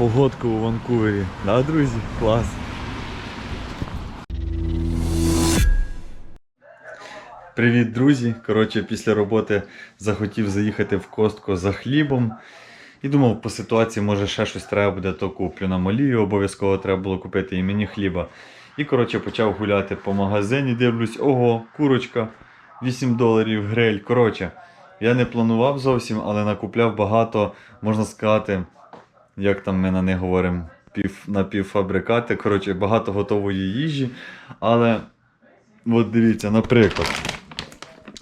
погодка у Ванкувері. Да, друзі? Клас. Привіт, друзі! Коротше, після роботи захотів заїхати в костку за хлібом. І думав, по ситуації, може, ще щось треба буде, то куплю на молію, обов'язково треба було купити і мені хліба. І коротше почав гуляти по магазині, дивлюсь, ого, курочка, 8 доларів, гриль. Коротше, я не планував зовсім, але накупляв багато, можна сказати, як там ми на них говоримо, пів, напівфабрикати. Коротше, багато готової їжі. Але от дивіться, наприклад.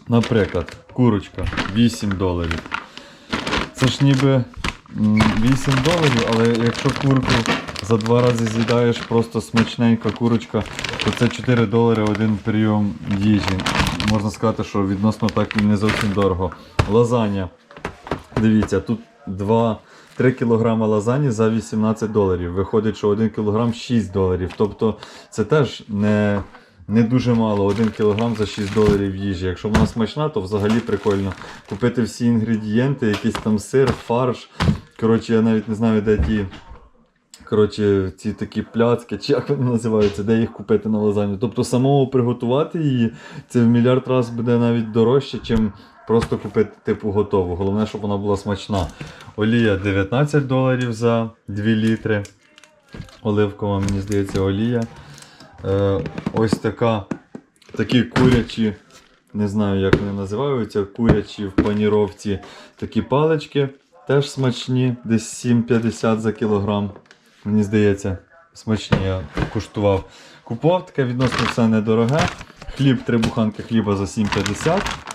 Наприклад, курочка 8 доларів. Це ж ніби 8 доларів, але якщо курку за два рази з'їдаєш просто смачненька курочка, то це 4 долари один прийом їжі. Можна сказати, що відносно так і не зовсім дорого. Лазання. Дивіться, тут 2, 3 кг лазані за 18 доларів. Виходить, що 1 кг 6 доларів. Тобто це теж не, не дуже мало. 1 кг за 6 доларів їжі. Якщо вона смачна, то взагалі прикольно. Купити всі інгредієнти, якийсь там сир, фарш. Коротше, я навіть не знаю, де ті. Коротше, ці такі пляцки, чи як вони називаються, де їх купити на лазанью. Тобто самому приготувати її, це в мільярд разів буде навіть дорожче, чим просто купити типу готову. Головне, щоб вона була смачна. Олія 19 доларів за 2 літри. Оливкова, мені здається, олія. Е, ось така, такі курячі, не знаю, як вони називаються, курячі в паніровці такі палички. Теж смачні, десь 7,50 за кілограм. Мені здається, смачні я куштував. Купував таке відносно все недороге. Хліб, три буханки хліба за 7,50.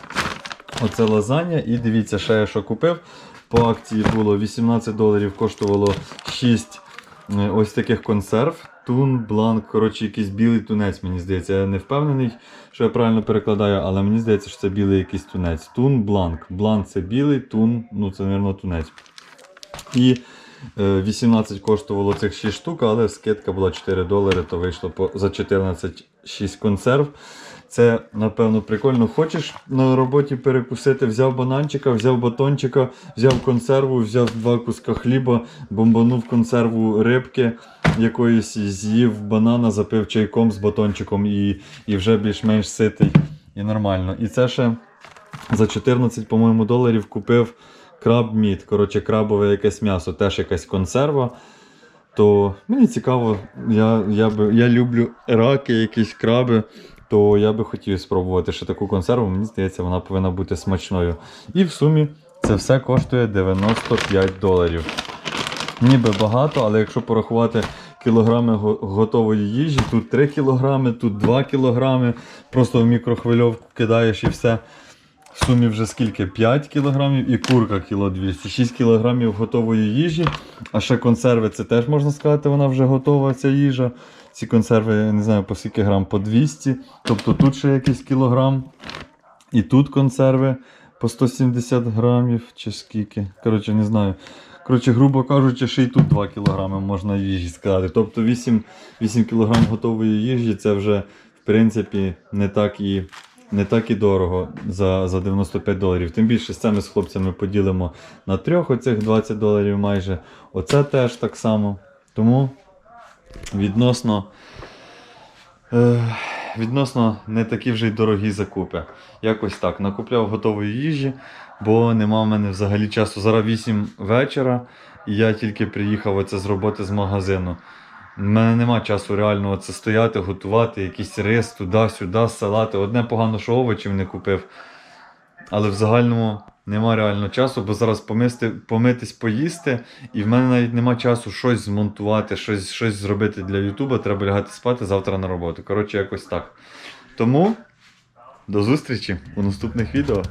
Оце лазання. І дивіться, ще я що купив. По акції було 18 доларів, коштувало 6 е, ось таких консерв. Тун, бланк, коротше, якийсь білий тунець, мені здається. Я не впевнений, що я правильно перекладаю, але мені здається, що це білий якийсь тунець. Тун, бланк. Бланк це білий, тун, ну це, мабуть, тунець. І е, 18 коштувало цих 6 штук, але скидка була 4 долари, то вийшло за 14 6 консерв. Це, напевно, прикольно. Хочеш на роботі перекусити, взяв бананчика, взяв батончика, взяв консерву, взяв два куска хліба, бомбанув консерву рибки якоїсь, з'їв банана, запив чайком з батончиком і, і вже більш-менш ситий і нормально. І це ще за 14, по-моєму, доларів купив краб міт. Коротше, крабове якесь м'ясо, теж якась консерва. То мені цікаво, я, я, би, я люблю раки, якісь краби, то я би хотів спробувати ще таку консерву. Мені здається, вона повинна бути смачною. І в сумі це все коштує 95 доларів. Ніби багато, але якщо порахувати кілограми готової їжі, тут 3 кілограми, тут 2 кілограми, просто в мікрохвильовку кидаєш і все. В сумі вже скільки? 5 кілограмів і курка кіло 200. 6 кілограмів готової їжі. А ще консерви, це теж можна сказати, вона вже готова, ця їжа. Ці консерви, я не знаю, по скільки грам, по 200. Тобто тут ще якийсь кілограм. І тут консерви по 170 грамів чи скільки. Коротше, не знаю. Коротше, грубо кажучи, ще й тут 2 кілограми можна їжі сказати. Тобто 8, 8 кілограм готової їжі це вже в принципі не так і, не так і дорого за, за 95 доларів. Тим більше з цими з хлопцями поділимо на трьох оцих 20 доларів майже. Оце теж так само. Тому відносно. Е, відносно не такі вже й дорогі закупи. Якось так. Накупляв готової їжі, бо нема в мене взагалі часу. Зараз 8 вечора, і я тільки приїхав оце з роботи з магазину. У мене нема часу реально оце стояти, готувати, якийсь рис туди-сюди, салати. Одне погано, що овочів не купив. Але в загальному нема реально часу, бо зараз помисти, помитись, поїсти, і в мене навіть нема часу щось змонтувати, щось, щось зробити для Ютуба. Треба лягати спати завтра на роботу. Коротше, якось так. Тому до зустрічі у наступних відео.